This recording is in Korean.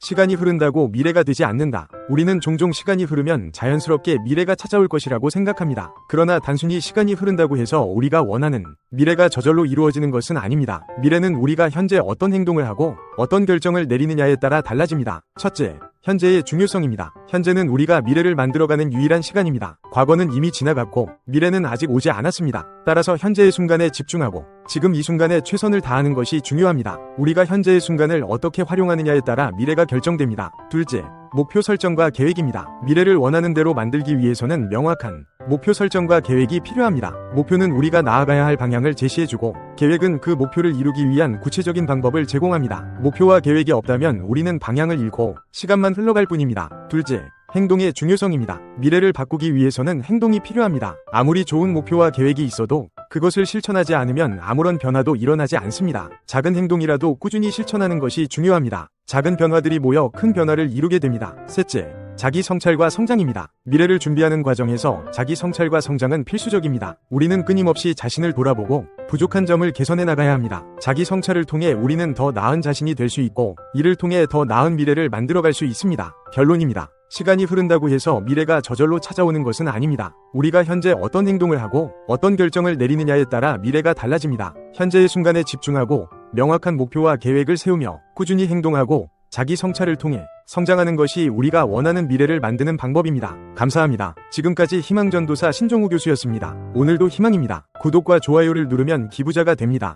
시간이 흐른다고 미래가 되지 않는다. 우리는 종종 시간이 흐르면 자연스럽게 미래가 찾아올 것이라고 생각합니다. 그러나 단순히 시간이 흐른다고 해서 우리가 원하는 미래가 저절로 이루어지는 것은 아닙니다. 미래는 우리가 현재 어떤 행동을 하고 어떤 결정을 내리느냐에 따라 달라집니다. 첫째, 현재의 중요성입니다. 현재는 우리가 미래를 만들어가는 유일한 시간입니다. 과거는 이미 지나갔고 미래는 아직 오지 않았습니다. 따라서 현재의 순간에 집중하고 지금 이 순간에 최선을 다하는 것이 중요합니다. 우리가 현재의 순간을 어떻게 활용하느냐에 따라 미래가 결정됩니다. 둘째, 목표 설정과 계획입니다. 미래를 원하는 대로 만들기 위해서는 명확한 목표 설정과 계획이 필요합니다. 목표는 우리가 나아가야 할 방향을 제시해주고 계획은 그 목표를 이루기 위한 구체적인 방법을 제공합니다. 목표와 계획이 없다면 우리는 방향을 잃고 시간만 흘러갈 뿐입니다. 둘째, 행동의 중요성입니다. 미래를 바꾸기 위해서는 행동이 필요합니다. 아무리 좋은 목표와 계획이 있어도 그것을 실천하지 않으면 아무런 변화도 일어나지 않습니다. 작은 행동이라도 꾸준히 실천하는 것이 중요합니다. 작은 변화들이 모여 큰 변화를 이루게 됩니다. 셋째, 자기 성찰과 성장입니다. 미래를 준비하는 과정에서 자기 성찰과 성장은 필수적입니다. 우리는 끊임없이 자신을 돌아보고 부족한 점을 개선해 나가야 합니다. 자기 성찰을 통해 우리는 더 나은 자신이 될 수 있고 이를 통해 더 나은 미래를 만들어갈 수 있습니다. 결론입니다. 시간이 흐른다고 해서 미래가 저절로 찾아오는 것은 아닙니다. 우리가 현재 어떤 행동을 하고 어떤 결정을 내리느냐에 따라 미래가 달라집니다. 현재의 순간에 집중하고 명확한 목표와 계획을 세우며 꾸준히 행동하고 자기 성찰을 통해 성장하는 것이 우리가 원하는 미래를 만드는 방법입니다. 감사합니다. 지금까지 희망전도사 신종우 교수였습니다. 오늘도 희망입니다. 구독과 좋아요를 누르면 기부자가 됩니다.